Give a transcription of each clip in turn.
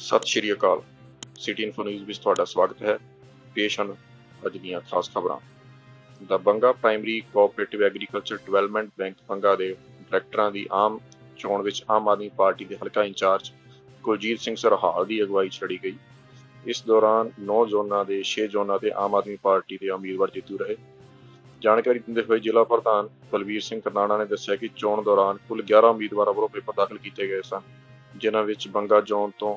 ਸਤਿ ਸ਼੍ਰੀ ਅਕਾਲ। ਸਿਟੀ ਇਨਫੋ ਨਿਊਜ਼ ਵਿੱਚ ਤੁਹਾਡਾ ਸਵਾਗਤ ਹੈ। ਪੇਸ਼ ਹਨ ਅੱਜ ਦੀਆਂ ਖਾਸ ਖਬਰਾਂ। ਦਾ Banga primary cooperative agriculture development bank Banga ਦੇ ਡਾਇਰੈਕਟਰਾਂ ਦੀ ਆਮ ਚੋਣ ਵਿੱਚ ਆਮ ਆਦਮੀ ਪਾਰਟੀ ਦੇ ਹਲਕਾ ਇੰਚਾਰਜ ਕੁਲਜੀਤ ਸਿੰਘ ਸਰਹਾਲ ਦੀ ਅਗਵਾਈ ਛੜੀ ਗਈ। ਇਸ ਦੌਰਾਨ 9 ਜ਼ੋਨਾਂ ਦੇ 6 ਜ਼ੋਨਾਂ ਤੇ ਆਮ ਆਦਮੀ ਪਾਰਟੀ ਦੇ ਉਮੀਦਵਾਰ ਜੇਤੂ ਰਹੇ। ਜਾਣਕਾਰੀ ਦਿੰਦੇ ਹੋਏ ਜ਼ਿਲ੍ਹਾ ਪ੍ਰਧਾਨ ਬਲਵੀਰ ਸਿੰਘ ਕਰਨਾਣਾ ਨੇ ਦੱਸਿਆ ਕਿ ਚੋਣ ਦੌਰਾਨ ਕੁੱਲ 11 ਉਮੀਦਵਾਰਾਂ ਵੱਲੋਂ ਪੇਪਰ ਦਾਖਲ ਕੀਤੇ ਗਏ ਸਨ, ਜਿਨ੍ਹਾਂ ਵਿੱਚ ਬੰਗਾ ਜ਼ੋਨ ਤੋਂ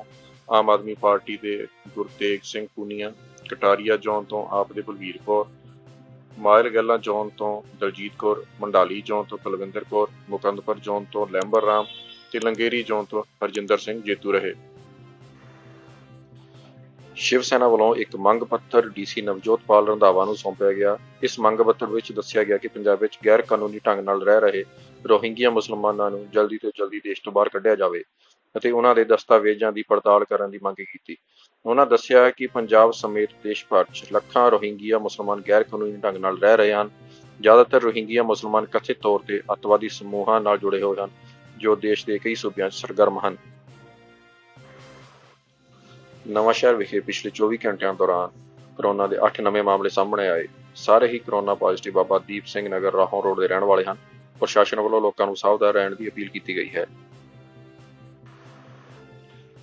ਆਮ ਆਦਮੀ ਪਾਰਟੀ ਦੇ ਗੁਰਤੇਗ ਸਿੰਘ ਪੂਨੀਆ, ਕਟਾਰੀਆ ਜ਼ੋਨ ਤੋਂ ਆਪ ਦੇ ਬਲਵੀਰ ਕੌਰ ਮਾਇਲ ਗੱਲਾ ਜ਼ੋਨ ਤੋਂ ਦਲਜੀਤ ਕੌਰ, ਮੰਡਾਲੀ ਜ਼ੋਨ ਤੋਂ ਕੁਲਵਿੰਦਰ ਕੌਰ, ਮੁਕੰਦਪੁਰ ਜ਼ੋਨ ਤੋਂ ਲੈਂਬਰ ਰਾਮ ਤੇ ਲੰਗੇਰੀ ਜੌਨ ਤੋਂ ਹਰਜਿੰਦਰ ਸਿੰਘ ਜੇਤੂ ਰਹੇ। ਸ਼ਿਵ ਸੈਨਾ ਵੱਲੋਂ ਇੱਕ ਮੰਗ ਪੱਤਰ ਡੀਸੀ ਨਵਜੋਤ ਪਾਲ ਰੰਧਾਵਾ ਨੂੰ ਸੌਂਪਿਆ ਗਿਆ। ਇਸ ਮੰਗ ਪੱਤਰ ਵਿੱਚ ਦੱਸਿਆ ਗਿਆ ਕਿ ਪੰਜਾਬ ਵਿੱਚ ਗੈਰ ਕਾਨੂੰਨੀ ਢੰਗ ਨਾਲ ਰਹਿ ਰਹੇ ਰੋਹਿੰਗੀਆ ਮੁਸਲਮਾਨਾਂ ਨੂੰ ਜਲਦੀ ਤੋਂ ਜਲਦੀ ਦੇਸ਼ ਤੋਂ ਬਾਹਰ ਕੱਢਿਆ ਜਾਵੇ। ਅਤੇ ਉਹਨਾਂ ਦੇ ਦਸਤਾਵੇਜ਼ਾਂ ਦੀ ਪੜਤਾਲ ਕਰਨ ਦੀ ਮੰਗ ਕੀਤੀ। ਉਹਨਾਂ ਦੱਸਿਆ ਕਿ ਪੰਜਾਬ ਸਮੇਤ ਦੇਸ਼ ਭਰ 'ਚ ਲੱਖਾਂ ਰੋਹਿੰਗੀਆ ਮੁਸਲਮਾਨ ਗੈਰ ਕਾਨੂੰਨੀ ਢੰਗ ਨਾਲ ਰਹਿ ਰਹੇ ਹਨ। ਜ਼ਿਆਦਾਤਰ ਰੋਹਿੰਗੀਆ ਮੁਸਲਮਾਨ ਕਥਿਤ ਤੌਰ ਤੇ ਅੱਤਵਾਦੀ ਸਮੂਹਾਂ ਨਾਲ ਜੁੜੇ ਹੋਏ ਹਨ, ਜੋ ਦੇਸ਼ ਦੇ ਕਈ ਸੂਬਿਆਂ 'ਚ ਸਰਗਰਮ ਹਨ। ਨਵਾਂਸ਼ਹਿਰ ਵਿਖੇ ਪਿਛਲੇ 24 ਘੰਟਿਆਂ ਦੌਰਾਨ ਕਰੋਨਾ ਦੇ 8 ਨਵੇਂ ਮਾਮਲੇ ਸਾਹਮਣੇ ਆਏ। ਸਾਰੇ ਹੀ corona positive Baba Deep Singh Nagar Rahon road ਦੇ ਰਹਿਣ ਵਾਲੇ ਹਨ। ਪ੍ਰਸ਼ਾਸਨ ਵੱਲੋਂ ਲੋਕਾਂ ਨੂੰ ਸਾਵਧਾਨ ਰਹਿਣ ਦੀ ਅਪੀਲ ਕੀਤੀ ਗਈ ਹੈ।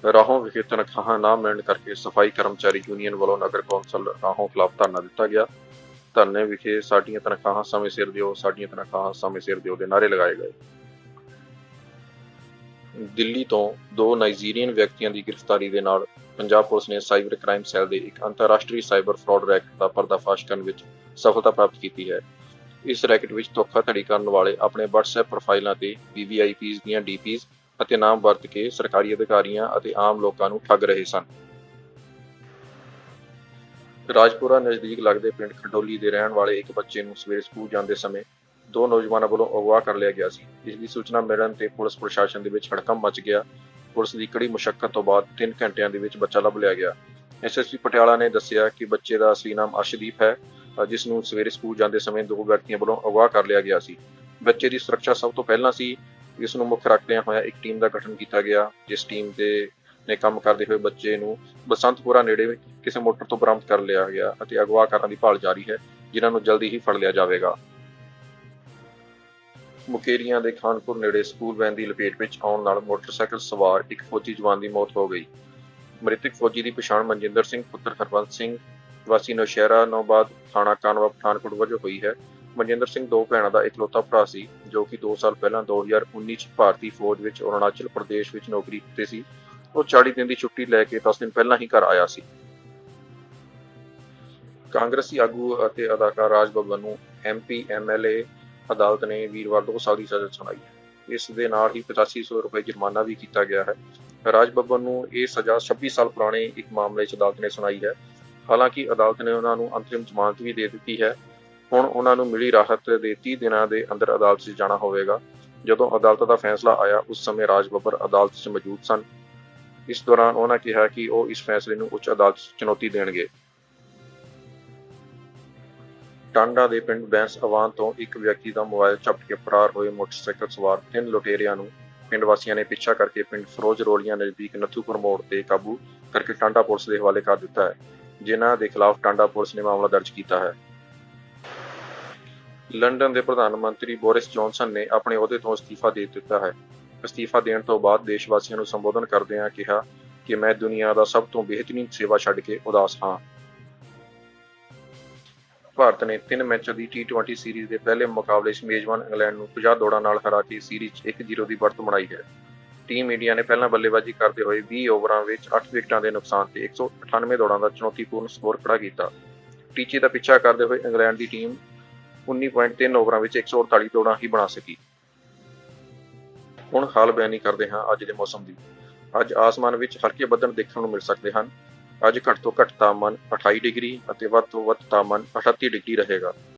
ਰਾਹੋਂ ਵਿਖੇ ਤਨਖਾਹਾਂ ਨਾ ਮਿਲਣ ਕਰਕੇ ਸਫ਼ਾਈ ਕਰਮਚਾਰੀ ਯੂਨੀਅਨ ਵੱਲੋਂ ਨਗਰ ਕੌਂਸਲ ਰਾਹੋਂ ਖਿਲਾਫ ਧਰਨਾ ਦਿੱਤਾ ਗਿਆ। ਧਰਨੇ ਵਿਖੇ ਸਾਡੀਆਂ ਤਨਖਾਹਾਂ ਸਮੇਂ ਸਿਰ ਦਿਓ, ਸਾਡੀਆਂ ਤਨਖਾਹਾਂ ਸਮੇਂ ਸਿਰ ਦਿਓ ਦੇ ਨਾਅਰੇ ਲਗਾਏ ਗਏ। ਦਿੱਲੀ ਤੋਂ ਦੋ ਨਾਈਜੀਰੀਅਨ ਵਿਅਕਤੀਆਂ ਦੀ ਗ੍ਰਿਫਤਾਰੀ ਦੇ ਨਾਲ ਪੰਜਾਬ ਪੁਲਿਸ ਨੇ ਸਾਈਬਰ ਕ੍ਰਾਈਮ ਸੈੱਲ ਦੇ ਇੱਕ ਅੰਤਰਰਾਸ਼ਟਰੀ ਸਾਈਬਰ ਫਰਾਡ ਰੈਕਟ ਦਾ ਪਰਦਾਫਾਸ਼ ਕਰਨ ਵਿੱਚ ਸਫਲਤਾ ਪ੍ਰਾਪਤ ਕੀਤੀ ਹੈ। ਇਸ ਰੈਕਟ ਵਿੱਚ ਧੋਖਾਧੜੀ ਕਰਨ ਵਾਲੇ ਆਪਣੇ WhatsApp ਪ੍ਰੋਫਾਈਲਾਂ ਤੇ VVIPs ਦੀਆਂ DPs ਅਤੇ ਨਾਮ ਵਰਤ ਕੇ ਸਰਕਾਰੀ ਅਧਿਕਾਰੀਆਂ ਅਤੇ ਆਮ ਲੋਕਾਂ ਨੂੰ ਠੱਗ ਰਹੇ ਸਨ। ਰਾਜਪੁਰਾ ਨਜ਼ਦੀਕ ਲੱਗਦੇ ਪਿੰਡ ਖਡੋਲੀ ਦੇ ਰਹਿਣ ਵਾਲੇ ਇੱਕ ਬੱਚੇ ਨੂੰ ਸਵੇਰੇ ਸਕੂਲ ਜਾਂਦੇ ਸਮੇਂ ਦੋ ਨੌਜਵਾਨਾਂ ਵੱਲੋਂ ਅਗਵਾ ਕਰ ਲਿਆ ਗਿਆ ਸੀ। ਇਸ ਦੀ ਸੂਚਨਾ ਮਿਲਣ ਤੇ ਪੁਲਿਸ ਪ੍ਰਸ਼ਾਸਨ ਦੇ ਵਿੱਚ ਹੜਕੰਪ ਮਚ ਗਿਆ। ਪੁਲਿਸ ਦੀ ਕੜੀ ਮੁਸ਼ਕਲ ਤੋਂ ਬਾਅਦ 3 ਘੰਟਿਆਂ ਦੇ ਵਿੱਚ ਬੱਚਾ ਲੱਭ ਲਿਆ ਗਿਆ। ਐਸਐਸਪੀ ਪਟਿਆਲਾ ਨੇ ਦੱਸਿਆ ਕਿ ਬੱਚੇ ਦਾ ਅਸਲੀ ਨਾਮ ਅਰਸ਼ਦੀਪ ਹੈ ਅ, ਜਿਸ ਨੂੰ ਸਵੇਰੇ ਸਕੂਲ ਜਾਂਦੇ ਸਮੇਂ ਦੋ ਵਿਅਕਤੀਆਂ ਵੱਲੋਂ ਅਗਵਾ ਕਰ ਲਿਆ ਗਿਆ ਸੀ। ਬੱਚੇ ਦੀ ਸੁਰੱਖਿਆ ਸਭ ਤੋਂ ਪਹਿਲਾਂ ਸੀ ਇਸ ਨੂੰ ਮੁੱਖ ਰੱਖਦਿਆਂ ਹੋਇਆ ਇੱਕ ਟੀਮ ਦਾ ਗਠਨ ਕੀਤਾ ਗਿਆ, ਜਿਸ ਟੀਮ ਦੇ ਨੇ ਕੰਮ ਕਰਦੇ ਹੋਏ ਬੱਚੇ ਨੂੰ ਬਸੰਤਪੁਰਾ ਨੇੜੇ ਕਿਸੇ ਮੋਟਰ ਤੋਂ ਬਰਾਮਦ ਕਰ ਲਿਆ ਗਿਆ ਅਤੇ ਅਗਵਾ ਕਰਨ ਦੀ ਭਾਲ ਜਾਰੀ ਹੈ, ਜਿਨ੍ਹਾਂ ਨੂੰ ਜਲਦੀ ਹੀ ਫੜ ਲਿਆ ਜਾਵੇਗਾ। ਮੁਕੇਰੀਆਂ ਦੇ ਖਾਨਪੁਰ ਨੇੜੇ ਸਕੂਲ ਵੈਨ ਦੀ ਲਪੇਟ ਵਿੱਚ ਆਉਣ ਨਾਲ ਮੋਟਰਸਾਈਕਲ ਸਵਾਰ ਇੱਕ ਫੌਜੀ ਜਵਾਨ ਦੀ ਮੌਤ ਹੋ ਗਈ। ਮ੍ਰਿਤਕ ਫੌਜੀ ਦੀ ਪਛਾਣ ਮਨਜਿੰਦਰ ਸਿੰਘ, ਪੁੱਤਰ ਹਰਵੰਤ ਸਿੰਘ, ਵਾਸੀ ਨੌਸ਼ਹਿਰਾ, ਨੌਬਾਦ, ਥਾਣਾ ਕਾਨਵਾ, ਪਠਾਨਕੋਟ ਵਜੋਂ ਹੋਈ ਹੈ। ਮਨਜਿੰਦਰ ਸਿੰਘ ਦੋ ਭੈਣਾਂ ਦਾ ਇਕਲੌਤਾ ਭਰਾ ਸੀ, ਜੋ ਕਿ 2 ਸਾਲ ਪਹਿਲਾਂ 2019 ਚ ਭਾਰਤੀ ਫੌਜ ਵਿੱਚ ਅਰੁਣਾਚਲ ਪ੍ਰਦੇਸ਼ ਵਿੱਚ ਨੌਕਰੀ ਕੀਤੀ ਸੀ। ਉਹ 40 ਦਿਨ ਦੀ ਛੁੱਟੀ ਲੈ ਕੇ 10 ਦਿਨ ਪਹਿਲਾਂ ਹੀ ਘਰ ਆਇਆ ਸੀ। ਕਾਂਗਰਸੀ ਆਗੂ ਅਤੇ ਅਦਾਕਾਰ ਰਾਜ ਬੱਬਰ ਨੂੰ ਐਮਪੀ ਐਮਐਲਏ ਅਦਾਲਤ ਨੇ ਵੀਰਵਾਰ 2 ਸਾਲ ਦੀ ਸਜ਼ਾ ਸੁਣਾਈ ਹੈ। ਇਸ ਦੇ ਨਾਲ ਹੀ 8500 ਰੁਪਏ ਜੁਰਮਾਨਾ ਵੀ ਕੀਤਾ ਗਿਆ ਹੈ। ਰਾਜ ਬੱਬਰ ਨੂੰ ਇਹ ਸਜ਼ਾ 26 ਸਾਲ ਪੁਰਾਣੇ ਇੱਕ ਮਾਮਲੇ 'ਚ ਅਦਾਲਤ ਨੇ ਸੁਣਾਈ ਹੈ। ਹਾਲਾਂਕਿ ਅਦਾਲਤ ਨੇ ਉਹਨਾਂ ਨੂੰ ਅੰਤਰਿਮ ਜ਼ਮਾਨਤ ਵੀ ਦੇ ਦਿੱਤੀ ਹੈ। ਹੁਣ ਉਹਨਾਂ ਨੂੰ ਮਿਲੀ ਰਾਹਤ ਦੇ 30 ਦਿਨਾਂ ਦੇ ਅੰਦਰ ਅਦਾਲਤ 'ਚ ਜਾਣਾ ਹੋਵੇਗਾ। ਜਦੋਂ ਅਦਾਲਤ ਦਾ ਫੈਸਲਾ ਆਇਆ, ਉਸ ਸਮੇਂ ਰਾਜ ਬੱਬਰ ਅਦਾਲਤ 'ਚ ਮੌਜੂਦ ਸਨ। ਇਸ ਦੌਰਾਨ ਉਹਨਾਂ ਕਿਹਾ ਕਿ ਉਹ ਇਸ ਫੈਸਲੇ ਨੂੰ ਉੱਚ ਅਦਾਲਤ 'ਚ ਚੁਣੌਤੀ ਦੇਣਗੇ। ਟਾਂਡਾ ਦੇ ਪਿੰਡ ਬੈਂਸ ਅਵਾਨ ਤੋਂ ਇੱਕ ਵਿਅਕਤੀ ਦਾ ਮੋਬਾਈਲ ਚਪਟ ਕੇ ਫਰਾਰ ਹੋਏ ਮੋਟਰਸਾਈਕਲ ਸਵਾਰ ਤਿੰਨ ਲੁਟੇਰਿਆਂ ਨੂੰ ਪਿੰਡ ਵਾਸੀਆਂ ਨੇ ਪਿੱਛਾ ਕਰਕੇ ਪਿੰਡ ਫਰੋਜ਼ ਰੋਲੀਆਂ ਨਜ਼ਦੀਕ ਨੱਥੂਪੁਰ ਮੋੜ ਤੇ ਕਾਬੂ ਕਰਕੇ ਟਾਂਡਾ ਪੁਲਿਸ ਦੇ ਹਵਾਲੇ ਕਰ ਦਿੱਤਾ ਹੈ, ਜਿਨ੍ਹਾਂ ਦੇ ਖਿਲਾਫ ਟਾਂਡਾ ਪੁਲਿਸ ਨੇ ਮਾਮਲਾ ਦਰਜ ਕੀਤਾ ਹੈ। ਲੰਡਨ ਦੇ ਪ੍ਰਧਾਨ ਮੰਤਰੀ ਬੋਰਿਸ ਜੌਨਸਨ ਨੇ ਆਪਣੇ ਅਹੁਦੇ ਤੋਂ ਅਸਤੀਫਾ ਦੇ ਦਿੱਤਾ ਹੈ। ਅਸਤੀਫਾ ਦੇਣ ਤੋਂ ਬਾਅਦ ਦੇਸ਼ ਵਾਸੀਆਂ ਨੂੰ ਸੰਬੋਧਨ ਕਰਦਿਆਂ ਕਿਹਾ ਕਿ ਮੈਂ ਦੁਨੀਆ ਦਾ ਸਭ ਤੋਂ ਬਿਹਤਰੀਨ ਸੇਵਾ ਛੱਡ ਕੇ ਉਦਾਸ ਹਾਂ। ਭਾਰਤ ਨੇ ਤਿੰਨ ਮੈਚਾਂ ਦੀ T20 ਸੀਰੀਜ਼ ਦੇ ਪਹਿਲੇ ਮੁਕਾਬਲੇ 'ਚ ਮੇਜ਼ਬਾਨ ਇੰਗਲੈਂਡ ਨੂੰ 50 ਦੌੜਾਂ ਨਾਲ ਹਰਾ ਕੇ ਸੀਰੀਜ਼ 1-0 ਦੀ ਬੜਤ ਬਣਾਈ ਹੈ। ਟੀਮ ਇੰਡੀਆ ਨੇ ਪਹਿਲਾਂ ਬੱਲੇਬਾਜ਼ੀ ਕਰਦੇ ਹੋਏ 20 ਓਵਰਾਂ ਵਿੱਚ 8 ਵਿਕਟਾਂ ਦੇ ਨੁਕਸਾਨ ਤੇ 198 ਦੌੜਾਂ ਦਾ ਚੁਣੌਤੀਪੂਰਨ ਸਕੋਰ ਖੜਾ ਕੀਤਾ। ਟੀਚੇ ਦਾ ਪਿੱਛਾ ਕਰਦੇ ਹੋਏ ਇੰਗਲੈਂਡ ਦੀ ਟੀਮ 19.3 ਓਵਰਾਂ ਵਿੱਚ 148 ਦੌੜਾਂ ਹੀ ਬਣਾ ਸਕੀ। ਹੁਣ ਹਾਲ ਬਿਆਨੀ ਕਰਦੇ ਹਾਂ ਅੱਜ ਦੇ ਮੌਸਮ ਦੀ। ਅੱਜ ਆਸਮਾਨ ਵਿੱਚ ਹਲਕੇ ਬੱਦਲ ਦੇਖਣ ਨੂੰ ਮਿਲ ਸਕਦੇ ਹਨ। ਅੱਜ ਘੱਟ ਤੋਂ ਘੱਟ ਤਾਪਮਾਨ 28 ਡਿਗਰੀ ਅਤੇ ਵੱਧ ਤੋਂ ਵੱਧ ਤਾਪਮਾਨ 38 ਡਿਗਰੀ ਰਹੇਗਾ।